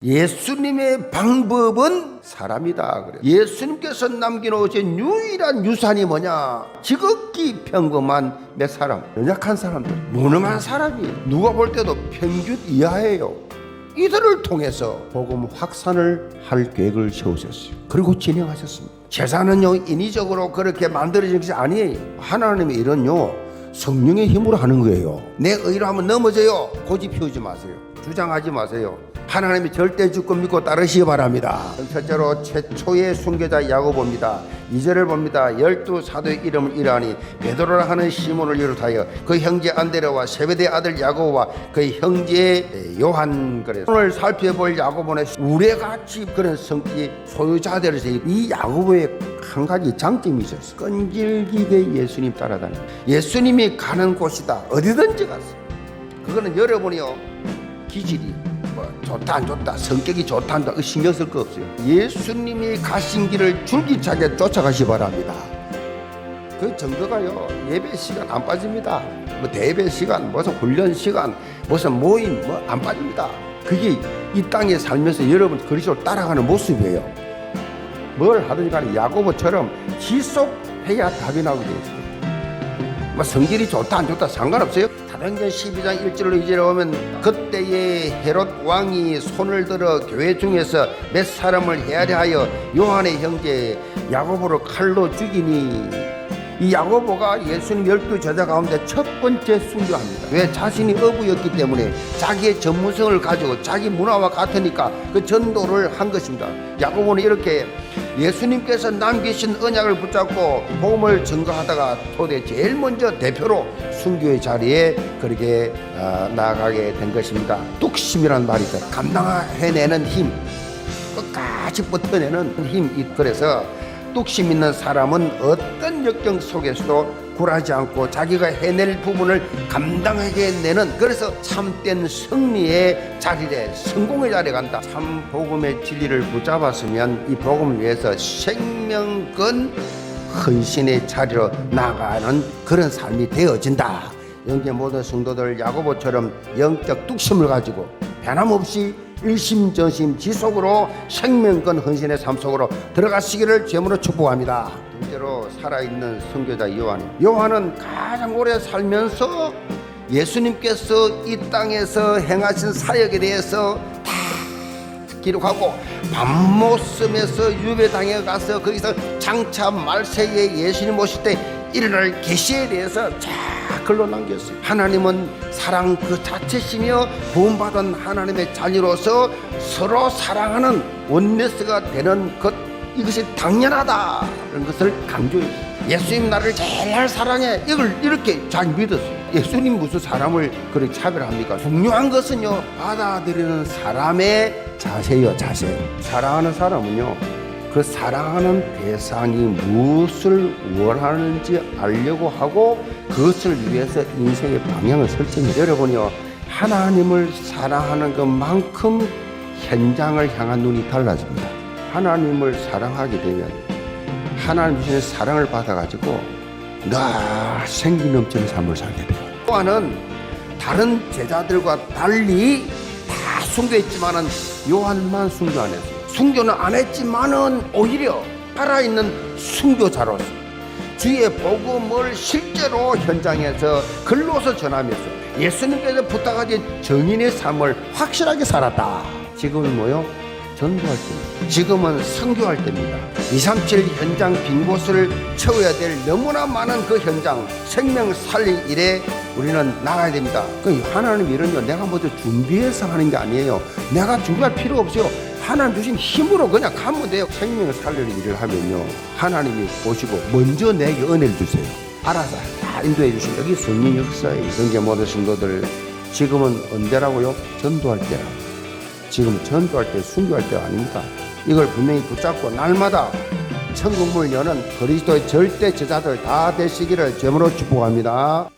예수님의 방법은 사람이다. 그래. 예수님께서 남겨놓으신 유일한 유산이 뭐냐? 지극히 평범한 몇 사람, 연약한 사람들, 무능한 사람이 누가 볼 때도 평균 이하예요. 이들을 통해서 복음 확산을 할 계획을 세우셨어요. 그리고 진행하셨습니다. 제사는요 인위적으로 그렇게 만들어진 것이 아니에요. 하나님의 일은요 성령의 힘으로 하는 거예요. 내 의로 하면 넘어져요. 고집 피우지 마세요. 주장하지 마세요. 하나님이 절대 주권 믿고 따르시기 바랍니다. 첫째로 최초의 순교자 야고보입니다. 2절을 봅니다. 열두 사도의 이름을 이라니 베드로라 하는 시몬을 비롯하여 그 형제 안데레와 세베대 아들 야고보와 그 형제 요한 그래 오늘 살펴볼 야고보는 우레같이 그런 성기 소유자들에서 이 야고보의 한 가지 장점이 있었어. 끈질기게 예수님 따라다니. 예수님이 가는 곳이다. 어디든지 갔어. 그거는 여러분이요 기질이 뭐 좋다 안 좋다 성격이 좋다 안 좋다 신경 쓸 거 없어요. 예수님이 가신 길을 줄기차게 쫓아가시 바랍니다. 그 정도가요 예배 시간 안 빠집니다. 뭐 대배 시간 무슨 훈련 시간 무슨 모임 뭐 안 빠집니다. 그게 이 땅에 살면서 여러분 그리스도를 따라가는 모습이에요. 뭘 하든지 간에 야고보처럼 지속해야 답이 나오게 되어 있어요. 뭐 성질이 좋다 안 좋다 상관없어요. 사도행전 12장 1절로 2절에 보면 그때에 헤롯 왕이 손을 들어 교회 중에서 몇 사람을 헤아려 하여 요한의 형제 야고보를 칼로 죽이니 이 야고보가 예수님 열두 제자 가운데 첫 번째 순교합니다. 왜 자신이 어부였기 때문에 자기의 전문성을 가지고 자기 문화와 같으니까 그 전도를 한 것입니다. 야고보는 이렇게 예수님께서 남기신 언약을 붙잡고 복음을 증거하다가 토대 제일 먼저 대표로 순교의 자리에 그렇게 어, 나아가게 된 것입니다. 뚝심이란 말이죠. 감당해내는 힘, 끝까지 버텨내는 힘. 그래서 뚝심 있는 사람은 어떤 역경 속에서도 굴하지 않고 자기가 해낼 부분을 감당하게 내는 그래서 참된 승리의 자리에 성공의 자리에 간다. 참 복음의 진리를 붙잡았으면 이 복음을 위해서 생명권 헌신의 자리로 나가는 그런 삶이 되어진다. 영계 모든 성도들 야고보처럼 영적 뚝심을 가지고 변함없이 일심전심 지속으로 생명권 헌신의 삶 속으로 들어가시기를 제물로 축복합니다. 둘째로 살아있는 선교자 요한. 요한은 가장 오래 살면서 예수님께서 이 땅에서 행하신 사역에 대해서 다 기록하고 밤모섬에서 유배당에 가서 거기서 장차 말세에 예수님 오실 때 일어날 계시에 대해서 쫙 글로 남겼어요. 하나님은 사랑 그 자체시며 구원받은 하나님의 자녀로서 서로 사랑하는 원네스가 되는 것 이것이 당연하다는 것을 강조했어요. 예수님 나를 제일 사랑해 이걸 이렇게 잘 믿었어요. 예수님 무슨 사람을 그렇게 차별합니까? 중요한 것은요 받아들이는 사람의 자세요 자세. 사랑하는 사람은요 그 사랑하는 대상이 무엇을 원하는지 알려고 하고 그것을 위해서 인생의 방향을 설정해요. 여러분요 하나님을 사랑하는 것만큼 현장을 향한 눈이 달라집니다. 하나님을 사랑하게 되면 하나님 주시는 사랑을 받아가지고 나 생기 넘치는 삶을 살게 돼요. 요한은 다른 제자들과 달리 다 순교했지만은 요한만 순교 안 했어요. 순교는 안 했지만은 오히려 살아있는 순교자로서 주의 복음을 실제로 현장에서 글로서 전하면서 예수님께서 부탁하신 정인의 삶을 확실하게 살았다. 지금은 뭐요? 전도할 때입니다. 지금은 선교할 때입니다. 237 현장 빈 곳을 채워야 될 너무나 많은 그 현장 생명 살릴 일에 우리는 나가야 됩니다. 그 하나님 일은요 내가 먼저 준비해서 하는 게 아니에요. 내가 준비할 필요 없어요. 하나님 주신 힘으로 그냥 가면 돼요. 생명을 살릴 일을 하면요 하나님이 보시고 먼저 내게 은혜를 주세요. 알아서 다 인도해 주신 여기 성령 역사에 이제 모든 성도들 지금은 언제라고요? 전도할 때라고. 지금 전도할 때 순교할 때가 아닙니다. 이걸 분명히 붙잡고 날마다 천국문을 여는 그리스도의 절대 제자들 다 되시기를 제물로 축복합니다.